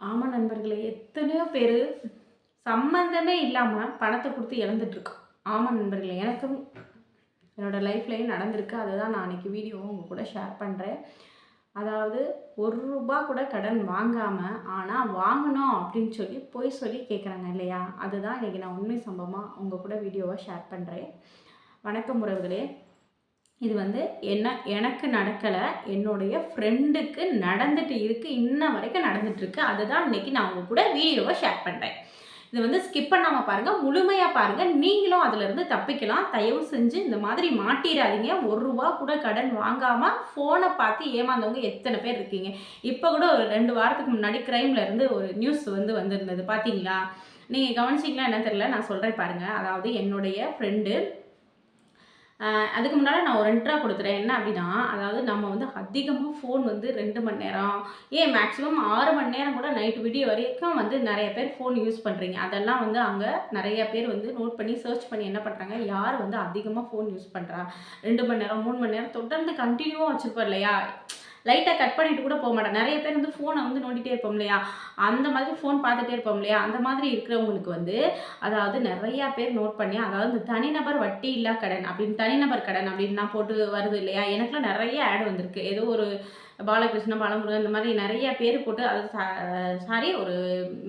ஆமாம் நண்பர்களே எத்தனையோ பேர் சம்மந்தமே இல்லாமல் பணத்தை கொடுத்து இழந்துட்டுருக்கோம் ஆமாம் நண்பர்களே எனக்கும் என்னோடய லைஃப்லேயும் நடந்திருக்கு. அதை தான் நான் அன்றைக்கி வீடியோ உங்கள் கூட ஷேர் பண்ணுறேன் அதாவது ஒரு ரூபா கூட கடன் வாங்காமல் ஆனால் வாங்கணும் அப்படின்னு சொல்லி பொய் சொல்லி கேட்குறாங்க இல்லையா? அதுதான் இன்றைக்கி நான் உண்மை சம்பவமாக உங்கள் கூட வீடியோவை ஷேர் பண்ணுறேன் வணக்கம் உறவுகளே. இது வந்து என்ன எனக்கு நடக்கலை என்னுடைய ஃப்ரெண்டுக்கு நடந்துட்டு இருக்குது இன்ன வரைக்கும் நடந்துட்டுருக்கு அதுதான் இன்றைக்கி நான் உங்கள் கூட வீடியோவை ஷேர் பண்ணுறேன் இது வந்து ஸ்கிப் பண்ணாமல் பாருங்கள் முழுமையாக பாருங்கள் நீங்களும் அதிலிருந்து தப்பிக்கலாம். தயவு செஞ்சு இந்த மாதிரி மாட்டிடாதீங்க. ஒரு ரூபா கூட கடன் வாங்காமல் ஃபோனை பார்த்து ஏமாந்தவங்க எத்தனை பேர் இருக்கீங்க? இப்போ கூட ஒரு ரெண்டு வாரத்துக்கு முன்னாடி க்ரைமில் இருந்து ஒரு நியூஸ் வந்து வந்திருந்தது. பார்த்தீங்களா நீங்கள் கவனிச்சிங்களா என்ன தெரியல. நான் சொல்கிறேன் பாருங்கள் அதாவது என்னுடைய ஃப்ரெண்டு அதுக்கு முன்னால் நான் ஒரு இன்ட்ரா கொடுத்துறேன். என்ன அப்படின்னா அதாவது நம்ம வந்து அதிகமாக ஃபோன் வந்து ரெண்டு மணி நேரம் ஏன் மேக்ஸிமம் ஆறு மணி நேரம் கூட நைட் விடிய வரைக்கும் வந்து நிறைய பேர் ஃபோன் யூஸ் பண்ணுறீங்க அதெல்லாம் வந்து அங்கே நிறைய பேர் வந்து நோட் பண்ணி சர்ச் பண்ணி என்ன பண்ணுறாங்க யார் வந்து அதிகமாக ஃபோன் யூஸ் பண்ணுறா ரெண்டு மணி நேரம் மூணு மணி நேரம் தொடர்ந்து கண்டினியூவாக வச்சுருப்போம் இல்லையா? லைட்டாக கட் பண்ணிட்டு கூட போக மாட்டேன் நிறைய பேர் வந்து ஃபோனை வந்து நோண்டிகிட்டே இருப்போம் இல்லையா? அந்த மாதிரி ஃபோன் பார்த்துட்டே இருப்போம் இல்லையா? அந்த மாதிரி இருக்கிறவங்களுக்கு வந்து அதாவது நிறையா பேர் நோட் பண்ணி அதாவது இந்த தனிநபர் வட்டி இல்லா கடன் அப்படின்னு தனிநபர் கடன் அப்படின்னு நான் போட்டு வருது இல்லையா? எனக்குலாம் நிறைய ஆட் வந்திருக்கு. ஏதோ ஒரு பாலகிருஷ்ணன் பாலமுருகன் இந்த மாதிரி நிறைய பேர் போட்டு அது சாரி ஒரு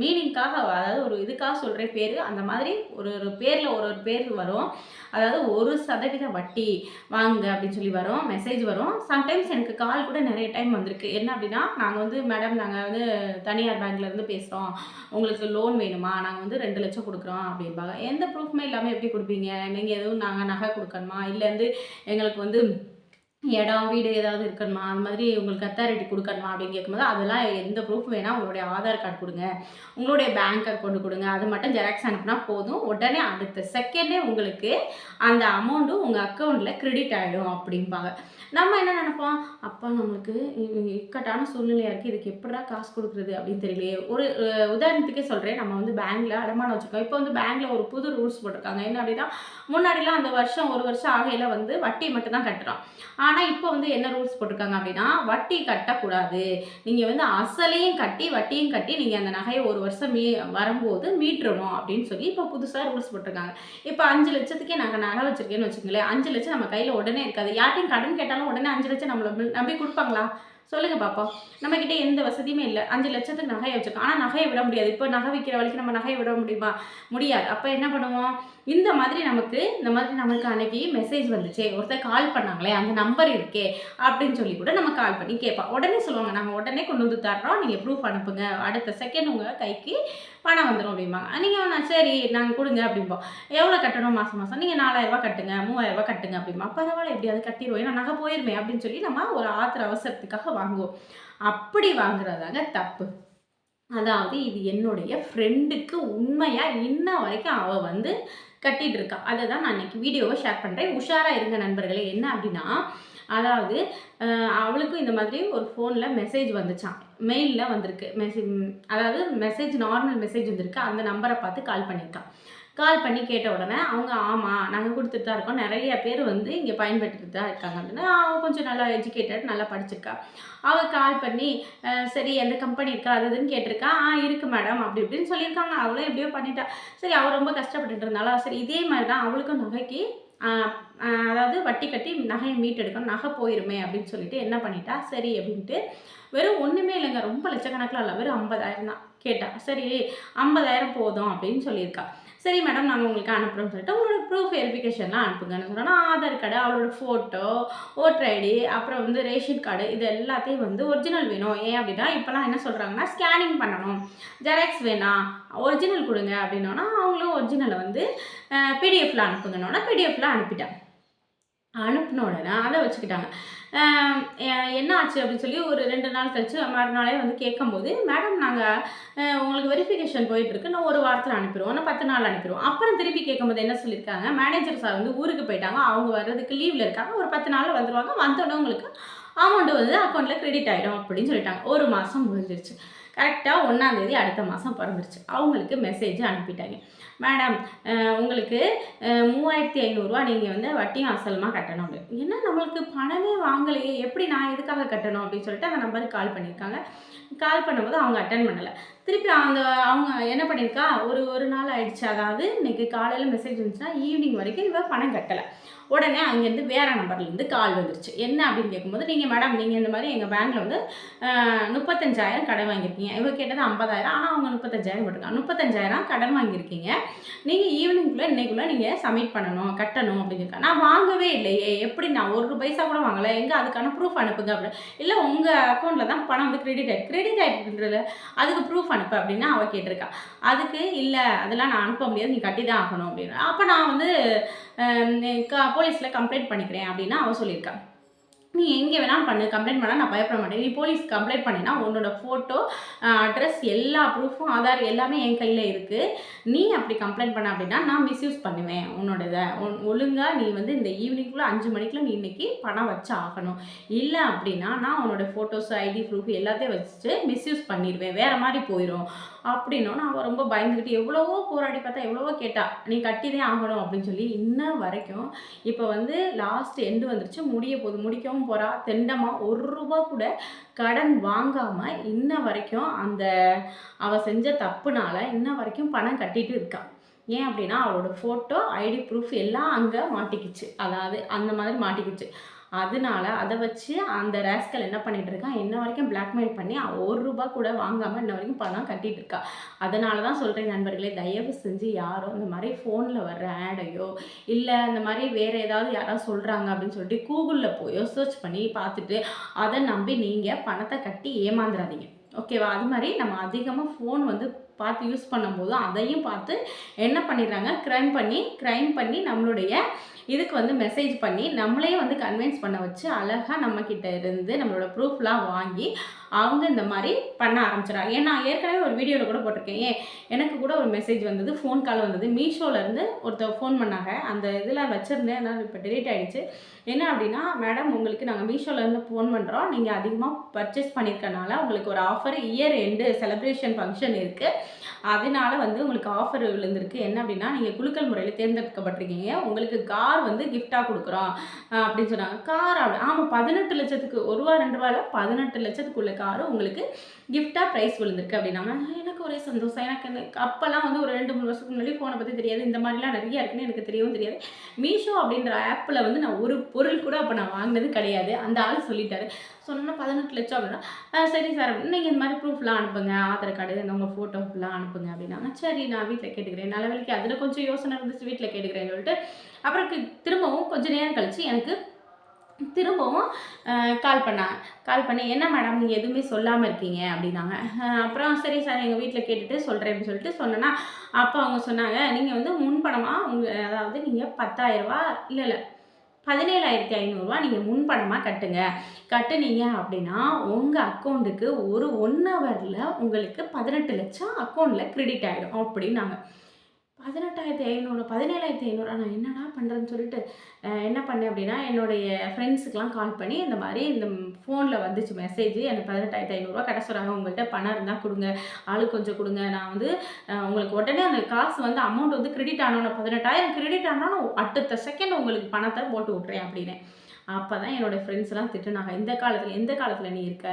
மீனிங்காக அதாவது ஒரு இதுக்காக சொல்கிற பேர் அந்த மாதிரி ஒரு ஒரு பேரில் ஒரு ஒரு பேர் வரும். அதாவது ஒரு சதவீத வட்டி வாங்க அப்படின்னு சொல்லி வரும் மெசேஜ் வரும். சம்டைம்ஸ் எனக்கு கால் கூட நிறைய டைம் வந்திருக்கு. என்ன அப்படின்னா நாங்கள் வந்து மேடம் நாங்கள் வந்து தனியார் பேங்க்லேருந்து பேசுகிறோம் உங்களுக்கு லோன் வேணுமா? நாங்கள் வந்து ரெண்டு லட்சம் கொடுக்குறோம் அப்படின்பாங்க எந்த ப்ரூஃப்மே இல்லாமல் எப்படி கொடுப்பீங்க? நீங்கள் எதுவும் நாங்கள் நகை கொடுக்கணுமா? இல்லை வந்து எங்களுக்கு வந்து இடம் வீடு ஏதாவது இருக்கணுமா? அந்த மாதிரி உங்களுக்கு அத்தாரிட்டி கொடுக்கணுமா அப்படின்னு கேட்கும்போது அதெல்லாம் எந்த ப்ரூஃப் வேணால் உங்களுடைய ஆதார் கார்டு கொடுங்க. உங்களுடைய பேங்க் அக்கௌண்ட் கொடுங்க. அது மட்டும் ஜெராக்ஸ் அனுப்புனா போதும். உடனே அடுத்த செகண்டே உங்களுக்கு அந்த அமௌண்ட்டும் உங்கள் அக்கௌண்ட்டில் கிரெடிட் ஆகிடும் அப்படிம்பாங்க. நம்ம என்ன நினைப்போம்? அப்பா நம்மளுக்கு இக்கட்டான சூழ்நிலையாக இருக்குது இதுக்கு எப்படா காசு கொடுக்குறது அப்படின்னு தெரியலையே. ஒரு உதாரணத்துக்கே சொல்கிறேன் நம்ம வந்து பேங்க்கில் அடமானம் வச்சுருக்கோம். இப்போ வந்து பேங்க்கில் ஒரு புது ரூல்ஸ் போட்டிருக்காங்க. என்ன அப்படின்னா முன்னாடிலாம் அந்த வருஷம் ஒரு வருஷம் ஆகையில் வந்து வட்டி மட்டும் தான் கட்டுறோம். ஆனால் இப்போ வந்து என்ன ரூல்ஸ் போட்டிருக்காங்க அப்படின்னா வட்டி கட்டக்கூடாது. நீங்கள் வந்து அசலையும் கட்டி வட்டியும் கட்டி நீங்கள் அந்த நகையை ஒரு வருஷம் மீ வரும்போது மீட்டுறணும் அப்படின்னு சொல்லி இப்போ புதுசாக ரூல்ஸ் போட்டிருக்காங்க. இப்போ அஞ்சு லட்சத்துக்கே நாங்கள் நகை வச்சுருக்கேன்னு வச்சுக்கோங்களேன். அஞ்சு லட்சம் நம்ம கையில் உடனே இருக்காது. யார்ட்டையும் கடன் கேட்டாலும் உடனே அஞ்சு லட்சம் நம்மளை நம்பி கொடுப்பாங்களா? சொல்லுங்கள் பாப்பா. நம்மக்கிட்ட எந்த வசதியுமே இல்லை. அஞ்சு லட்சத்துக்கு நகையை வச்சுருக்கோம். ஆனால் நகையை விட முடியாது. இப்போ நகை விற்கிற வரைக்கும் நம்ம நகையை விட முடியுமா? முடியாது. அப்போ என்ன பண்ணுவோம்? இந்த மாதிரி நமக்கு இந்த மாதிரி நமக்கு அன்னைக்கு மெசேஜ் வந்துச்சு. ஒருத்தர் கால் பண்ணாங்களே அந்த நம்பர் இருக்கே அப்படின்னு சொல்லி கூட நம்ம கால் பண்ணி கேட்போம். உடனே சொல்லுவாங்க. நாங்கள் உடனே கொண்டு வந்து தர்றோம். நீங்கள் ப்ரூஃப் அனுப்புங்க. அடுத்த செகண்ட் உங்கள் கைக்கு பணம் வந்துடும் அப்படிம்பாங்க. நீங்கள் சரி நாங்கள் கொடுங்க அப்படிம்போம் எவ்வளோ கட்டணும் மாதம் மாதம் நீங்கள் நாலாயிரரூபா கட்டுங்க மூவாயிரரூபா கட்டுங்க அப்படிமா பரவாயில்ல எப்படியாவது கட்டிடுவோம். ஏன்னா நகை போயிருமே அப்படின்னு சொல்லி நம்ம ஒரு ஆத்திர அவசரத்துக்காக வாங்குவோம். அப்படி வாங்குறதாங்க தப்பு. அதாவது இது என்னுடைய ஃப்ரெண்டுக்கு உண்மையாக இன்ன வரைக்கும் அவள் வந்து கட்டிகிட்டு இருக்கா அதை தான் நான் இன்றைக்கி வீடியோவை ஷேர் பண்ணுறேன் உஷாராக இருங்க நண்பர்களே. என்ன அப்படின்னா அதாவது அவளுக்கும் இந்த மாதிரி ஒரு ஃபோனில் மெசேஜ் வந்துச்சான் மெயிலில் வந்திருக்கு. மெசேஜ் அதாவது மெசேஜ் நார்மல் மெசேஜ் வந்திருக்கு. அந்த நம்பரை பார்த்து கால் பண்ணியிருக்கான். கால் பண்ணி கேட்ட உடனே அவங்க ஆமாம் நாங்கள் கொடுத்துட்டு தான் இருக்கோம். நிறைய பேர் வந்து இங்கே பயன்பெற்றுட்டு தான் இருக்காங்க. அப்படின்னா அவள் கொஞ்சம் நல்லா எஜுகேட்டட் நல்லா படிச்சிருக்கா. அவள் கால் பண்ணி சரி எந்த கம்பெனி இருக்கா? அது இதுன்னு கேட்டிருக்கா. ஆ இருக்குது மேடம் அப்படி இப்படின்னு சொல்லியிருக்காங்க. அவளும் எப்படியோ பண்ணிட்டா. சரி அவள் ரொம்ப கஷ்டப்பட்டுட்டு இருந்தாலும் சரி இதே மாதிரி தான் அவளுக்கும் நகைக்கு அதாவது வட்டி கட்டி நகையை மீட்டெடுக்கணும். நகை போயிருமே அப்படின்னு சொல்லிட்டு என்ன பண்ணிட்டா? சரி அப்படின்ட்டு வெறும் ஒன்றுமே இல்லைங்க. ரொம்ப லட்சக்கணக்கில் இல்லை வெறும் ஐம்பதாயிரம் தான். கேட்டா. சரி ஐம்பதாயிரம் போதும் அப்படின்னு சொல்லியிருக்கா. சரி மேடம் நாங்கள் உங்களுக்கு அனுப்புகிறோம்னு சொல்லிட்டு உங்களோட ப்ரூஃப் வெரிஃபிகேஷன்லாம் அனுப்புங்கன்னு சொன்னோன்னா ஆதார் கார்டு அவளோட ஃபோட்டோ ஓட்டர் ஐடி அப்புறம் வந்து ரேஷன் கார்டு இது எல்லாத்தையும் வந்து ஒரிஜினல் வேணும். ஏன் அப்படின்னா இப்போலாம் என்ன சொல்கிறாங்கன்னா ஸ்கேனிங் பண்ணணும். ஜெராக்ஸ் வேணாம் ஒரிஜினல் கொடுங்க அப்படின்னோன்னா அவங்களும் ஒரிஜினலை வந்து பிடிஎஃப்பில் அனுப்புங்கன்னொன்னா பிடிஎஃப்பில் அனுப்பிட்டேன் அனுப்பின உடனே அதை வச்சுக்கிட்டாங்க. என்ன ஆச்சு அப்படின்னு சொல்லி ஒரு ரெண்டு நாள் கழிச்சு மறுநாளே வந்து கேட்கும்போது மேடம் நாங்கள் உங்களுக்கு வெரிஃபிகேஷன் போயிட்டுருக்கு நான் ஒரு வாரத்தில் அனுப்பிடுவோம். நான் பத்து நாள் அனுப்பிடுவோம். அப்புறம் திருப்பி கேட்கும்போது என்ன சொல்லியிருக்காங்க? மேனேஜர் சார் வந்து ஊருக்கு போயிட்டாங்க. அவங்க வர்றதுக்கு லீவில் இருக்காங்க. ஒரு பத்து நாளில் வந்துடுவாங்க வந்தோடனே உங்களுக்கு அமௌண்ட்டு வந்து அக்கௌண்ட்டில் கிரெடிட் ஆகிடும் அப்படின்னு சொல்லிட்டாங்க. ஒரு மாதம் முடிஞ்சிருச்சு. கரெக்டாக ஒன்றாந்தேதி அடுத்த மாதம் பிறந்துருச்சு. அவங்களுக்கு மெசேஜ் அனுப்பிட்டாங்க. மேடம் உங்களுக்கு மூவாயிரத்தி ஐநூறுரூவா நீங்கள் வந்து வட்டியும் அசலமாக கட்டணும் அப்படின்னு என்ன நம்மளுக்கு பணமே வாங்கலையே? எப்படி நான் எதுக்காக கட்டணும் அப்படின்னு சொல்லிட்டு அந்த நம்பருக்கு கால் பண்ணியிருக்காங்க. கால் பண்ணும்போது அவங்க அட்டன் பண்ணலை. திருப்பி அந்த அவங்க என்ன பண்ணியிருக்கா ஒரு ஒரு நாள் ஆயிடுச்சு. அதாவது இன்னைக்கு காலையில் மெசேஜ் வந்துச்சுன்னா ஈவினிங் வரைக்கும் இவ பணம் கட்டலை. உடனே அங்கேருந்து வேறு நம்பர்லேருந்து கால் வந்துருச்சு. என்ன அப்படின்னு கேட்கும்போது நீங்கள் மேடம் நீங்கள் இந்த மாதிரி எங்கள் பேங்க்கில் வந்து முப்பத்தஞ்சாயிரம் கடன் வாங்கியிருக்கீங்க. இவ கேட்டது ஐம்பதாயிரம். ஆனால் அவங்க முப்பத்தஞ்சாயிரம் போட்டிருக்காங்க. முப்பத்தஞ்சாயிரம் கடன் வாங்கியிருக்கீங்க. நீங்கள் ஈவினிங்குள்ளே இன்னைக்குள்ளே நீங்கள் சப்மிட் பண்ணணும் கட்டணும் அப்படின்னு இருக்கா நான் வாங்கவே இல்லையே. எப்படி நான் ஒரு பைசா கூட வாங்கலை? எங்கே அதுக்கான ப்ரூஃப் அனுப்புங்க அப்படி. இல்லை உங்கள் அக்கௌண்ட்டில் தான் பணம் வந்து கிரெடிட் ஆகிட்டு கிரெடிட் ஆகிட்டுன்றதுல அதுக்கு ப்ரூஃப் அனுப்பு அப்படின்னு அவள் கேட்டிருக்கா. அதுக்கு இல்லை அதெல்லாம் நான் அனுப்ப முடியாது. நீ கட்டி தான் ஆகணும் அப்படின்னு. அப்போ நான் வந்து போலீஸில் கம்ப்ளைண்ட் பண்ணிக்கிறேன் அப்படின்னு அவள் சொல்லியிருக்கான் நீ எங்கே வேணாலும் பண்ணு கம்ப்ளைண்ட் பண்ணால் நான் பயப்பட மாட்டேன். நீ போலீஸ் கம்ப்ளைண்ட் பண்ணினா உன்னோட ஃபோட்டோ அட்ரஸ் எல்லா ப்ரூஃபும் ஆதார் எல்லாமே என் கையில் இருக்குது நீ அப்படி கம்ப்ளைண்ட் பண்ண அப்படின்னா நான் மிஸ்யூஸ் பண்ணுவேன் உன்னோட இதை ஒழுங்காக நீ வந்து இந்த ஈவினிங்குள்ளே அஞ்சு மணிக்குள்ளே நீ இன்னைக்கு பணம் வச்சு ஆகணும். இல்லை அப்படின்னா நான் உன்னோட ஃபோட்டோஸ் ஐடி ப்ரூஃப் எல்லாத்தையும் வச்சுட்டு மிஸ்யூஸ் பண்ணிடுவேன் வேறு மாதிரி போயிடும் அப்படின்னோன்னு அவள் ரொம்ப பயந்துக்கிட்டு எவ்வளவோ போராடி பார்த்தா எவ்வளவோ கேட்டா நீ கட்டிதான் ஆகணும் அப்படின்னு சொல்லி இன்ன வரைக்கும் இப்போ வந்து லாஸ்ட் எண்டு வந்துருச்சு. முடிய போது முடிக்கவும் போகிறா தெண்டமாக ஒரு ரூபா கூட கடன் வாங்காமல் இன்ன வரைக்கும் அந்த அவள் செஞ்ச தப்புனால இன்ன வரைக்கும் பணம் கட்டிட்டு இருக்கான் ஏன் அப்படின்னா அவளோட ஃபோட்டோ ஐடி ப்ரூஃப் எல்லாம் அங்கே மாட்டிக்கிச்சு. அதாவது அந்த மாதிரி மாட்டிக்கிச்சு. அதனால அதை வச்சு அந்த ரேஸ்கல் என்ன பண்ணிட்டு இருக்கான் இன்ன வரைக்கும் பிளாக்மெயில் பண்ணி ஒரு ரூபா கூட வாங்காமல் இன்ன வரைக்கும் பணம் கட்டிட்டு இருக்கா. அதனால தான் சொல்கிறேன் நண்பர்களே தயவு செஞ்சு யாரோ இந்த மாதிரி ஃபோனில் வர்ற ஆடையோ இல்லை இந்த மாதிரி வேறு ஏதாவது யாராவது சொல்கிறாங்க அப்படின்னு சொல்லிட்டு கூகுளில் போயோ சர்ச் பண்ணி பார்த்துட்டு அதை நம்பி நீங்கள் பணத்தை கட்டி ஏமாந்துடாதீங்க ஓகேவா அது மாதிரி நம்ம அதிகமாக ஃபோன் வந்து பார்த்து யூஸ் பண்ணும்போது அதையும் பார்த்து என்ன பண்ணிடுறாங்க? க்ரைம் பண்ணி க்ரைம் பண்ணி நம்மளுடைய இதுக்கு வந்து மெசேஜ் பண்ணி நம்மளே வந்து கன்வின்ஸ் பண்ண வச்சு அழகாக நம்மக்கிட்ட இருந்து நம்மளோட ப்ரூஃப்லாம் வாங்கி அவங்க இந்த மாதிரி பண்ண ஆரம்பிச்சிடறாங்க. ஏன்னா நான் ஏற்கனவே ஒரு வீடியோவில் கூட போட்டிருக்கேன். ஏன் எனக்கு கூட ஒரு மெசேஜ் வந்தது. ஃபோன் கால் வந்தது. மீஷோலேருந்து ஒருத்தர் ஃபோன் பண்ணாங்க. அந்த இதில் வச்சுருந்தேன். ஆனால் இப்போ டெலீட் ஆகிடுச்சு என்ன அப்படின்னா மேடம் உங்களுக்கு நாங்கள் மீஷோலேருந்து ஃபோன் பண்ணுறோம் நீங்கள் அதிகமாக பர்ச்சேஸ் பண்ணியிருக்கனால உங்களுக்கு ஒரு offer year end celebration function இருக்குது அதனால வந்து உங்களுக்கு ஆஃபர் விழுந்திருக்கு. என்ன அப்படின்னா நீங்கள் குலுக்கல் முறையில் தேர்ந்தெடுக்கப்பட்டிருக்கீங்க. உங்களுக்கு கார் வந்து கிஃப்டாக கொடுக்குறோம் அப்படின்னு சொன்னாங்க. கார் அப்படி ஆமாம் பதினெட்டு லட்சத்துக்கு ஒரு ரூபா ரெண்டு ரூபாயில் பதினெட்டு லட்சத்துக்குள்ள காரு உங்களுக்கு கிஃப்டாக ப்ரைஸ் விழுந்திருக்கு அப்படின்னாங்க. எனக்கு ஒரே சந்தோஷம். எனக்கு எனக்கு அப்போல்லாம் வந்து ஒரு ரெண்டு மூணு வருஷத்துக்கு முன்னாடி ஃபோனை பற்றி தெரியாது. இந்த மாதிரிலாம் நிறைய இருக்குன்னு எனக்கு தெரியவும் தெரியாது. மீஷோ அப்படின்ற ஆப்பில் வந்து நான் ஒரு பொருள் கூட அப்போ நான் வாங்கினது கிடையாது. அந்த ஆள் சொல்லிட்டாரு. சொன்னா பதினெட்டு லட்சம் அப்படின்னா சரி சார் நீங்கள் இந்த மாதிரி ப்ரூஃப்லாம் அனுப்புங்க. ஆதார் கார்டு இந்த உங்கள் ஃபுல்லாக அனுப்புங்க அப்படின்னாங்க. சரி நான் வீட்டில் கேட்டுக்கிறேன். நல்ல வேலைக்கு அதில் கொஞ்சம் யோசனை இருந்துச்சு வீட்டில் கேட்டுக்கிறேன்னு சொல்லிட்டு அப்புறம் திரும்பவும் கொஞ்ச நேரம் கழித்து எனக்கு திரும்பவும் கால் பண்ணாங்க கால் பண்ணி என்ன மேடம் நீங்கள் எதுவுமே சொல்லாமல் இருக்கீங்க? அப்படின்னாங்க. அப்புறம் சரி சார் எங்கள் வீட்டில் கேட்டுட்டு சொல்கிறேன் அப்படின்னு சொல்லிட்டு சொன்னேன்னா அப்போ அவங்க சொன்னாங்க நீங்கள் வந்து முன்பணமாக உங்கள் அதாவது நீங்கள் பத்தாயிரரூபா இல்லை இல்லை பதினேழாயிரத்தி ஐநூறுரூவா நீங்கள் முன்பணமாக கட்டுங்க. கட்டுனீங்க அப்படின்னா உங்கள் அக்கௌண்ட்டுக்கு ஒரு ஒன் ஹவரில் உங்களுக்கு பதினெட்டு லட்சம் அக்கௌண்ட்டில் கிரெடிட் ஆகிடும் அப்படின்னாங்க. பதினெட்டாயிரத்தி ஐநூறு பதினேழாயிரத்தி ஐநூறுரூவா நான் என்னடா பண்ணுறேன்னு சொல்லிட்டு என்ன பண்ணேன் அப்படின்னா என்னுடைய ஃப்ரெண்ட்ஸுக்கெலாம் கால் பண்ணி இந்த மாதிரி இந்த ஃபோனில் வந்துச்சு மெசேஜ் எனக்கு பதினெட்டாயிரத்தி ஐநூறுரூவா கடை சொல்கிறாங்க உங்கள்கிட்ட பணம் இருந்தால் கொடுங்க ஆளு கொஞ்சம் கொடுங்க. நான் வந்து உங்களுக்கு உடனே அந்த காசு வந்து அமௌண்ட் வந்து கிரெடிட் ஆனோன்னு பதினெட்டாயிரம் கிரெடிட் ஆனாலும் அடுத்த செகண்ட் உங்களுக்கு பணத்தை போட்டு விட்றேன் அப்படின்னு அப்போ தான் என்னோடய ஃப்ரெண்ட்ஸ்லாம் திட்டுனாங்க. இந்த காலத்தில் எந்த காலத்தில் நீ இருக்க?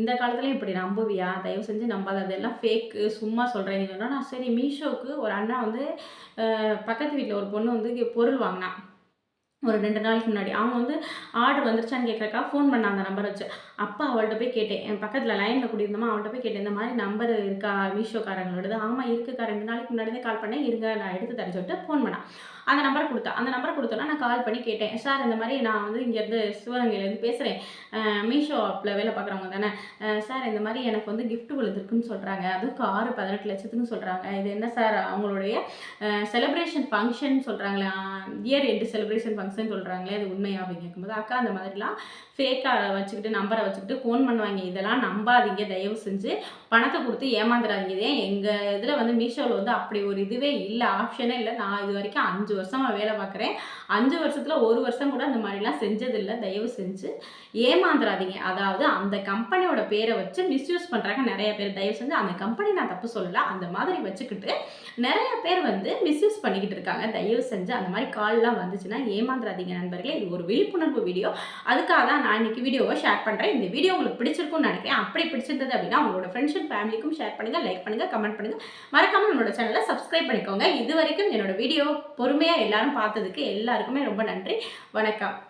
இந்த காலத்தில் இப்படி நம்புவியா? தயவு செஞ்சு நம்பாத. அதெல்லாம் ஃபேக்கு சும்மா சொல்கிறேன்னு சொன்னால் நான் சரி மீஷோவுக்கு ஒரு அண்ணா வந்து பக்கத்து வீட்டில் ஒரு பொண்ணு வந்து பொருள் வாங்கினா. ஒரு ரெண்டு நாளைக்கு முன்னாடி. அவங்க வந்து ஆர்டர் வந்துருச்சான்னு கேட்குறக்கா ஃபோன் பண்ண அந்த நம்பர் வச்சு. அப்போ அவள்கிட்ட போய் கேட்டேன். என் பக்கத்தில் லைனில் கூட்டியிருந்தோமா அவள்கிட்ட போய் கேட்டேன் இந்த மாதிரி நம்பர் இருக்கா? மீஷோக்காரங்களோடது. ஆமாம் இருக்குக்கா. ரெண்டு நாளைக்கு முன்னாடி தான் கால் பண்ணேன். இருங்க நான் எடுத்து தரேன் சொல்லிட்டு ஃபோன் பண்ணான் அந்த நம்பர் கொடுத்தேன் அந்த நம்பர் கொடுத்தோன்னா நான் கால் பண்ணி கேட்டேன். சார் இந்த மாதிரி நான் வந்து இங்கேருந்து சிவகங்கையிலேருந்து பேசுகிறேன் மீஷோ ஆப்பில் வேலை பார்க்குறவங்க தானே. சார் இந்த மாதிரி எனக்கு வந்து கிஃப்ட் விழுந்திருக்குன்னு சொல்கிறாங்க அதுவும் காரு பதினெட்டு லட்சத்துக்குன்னு சொல்கிறாங்க இது என்ன சார் அவங்களுடைய செலிப்ரேஷன் ஃபங்க்ஷன் சொல்கிறாங்களே இயர் எண்டு செலிப்ரேஷன் ஃபங்க்ஷன் சொல்கிறாங்களே அது உண்மையா? அப்படின்னு கேட்கும்போது அக்கா அந்த மாதிரிலாம் ஃபேக்காக வச்சுக்கிட்டு நம்பரை வச்சுக்கிட்டு ஃபோன் பண்ணுவாங்க. இதெல்லாம் நம்பாதீங்க. தயவு செஞ்சு பணத்தை கொடுத்து ஏமாந்துடாதீங்க. இதே எங்கள் இதில் வந்து மீஷோவில் வந்து அப்படி ஒரு இதுவே இல்லை. ஆப்ஷனே இல்லை. நான் இது வரைக்கும் அஞ்சு வருஷமாக வேலை பார்க்குறேன். அஞ்சு வருஷத்தில் ஒரு வருஷம் கூட அந்த மாதிரிலாம் செஞ்சதில்லை. தயவு செஞ்சு ஏமாந்துடாதீங்க அதாவது அந்த கம்பெனியோட பேரை வச்சு மிஸ்யூஸ் பண்ணுறாங்க நிறைய பேர். தயவு செஞ்சு அந்த கம்பெனி நான் தப்பு சொல்லலை. அந்த மாதிரி வச்சுக்கிட்டு நிறைய பேர் வந்து மிஸ்யூஸ் பண்ணிக்கிட்டு இருக்காங்க. தயவு செஞ்சு அந்த மாதிரி கால்லாம் வந்துச்சுன்னா ஏமாந்துடாதீங்க நண்பர்களே. இது ஒரு விழிப்புணர்வு வீடியோ. அதுக்காக தான் நான் இன்னைக்கு வீடியோவை ஷேர் பண்ணுறேன் இந்த வீடியோ உங்களுக்கு பிடிச்சிருக்கும்னு நினைக்கிறேன். அப்படி பிடிச்சிருந்தது அப்படின்னா உங்களோட ஃப்ரெண்ட்ஷிப் ஃபேமிலிக்கும் ஷேர் பண்ணுங்கள் லைக் பண்ணுங்கள் கமெண்ட் பண்ணுங்கள் மறக்காமல் என்னோட சேனலை சப்ஸ்கிரைப் பண்ணிக்கோங்க. இது வரைக்கும் என்னோட வீடியோ பொறுமையாக எல்லாரும் பார்த்ததுக்கு எல்லாருக்குமே ரொம்ப நன்றி. வணக்கம்.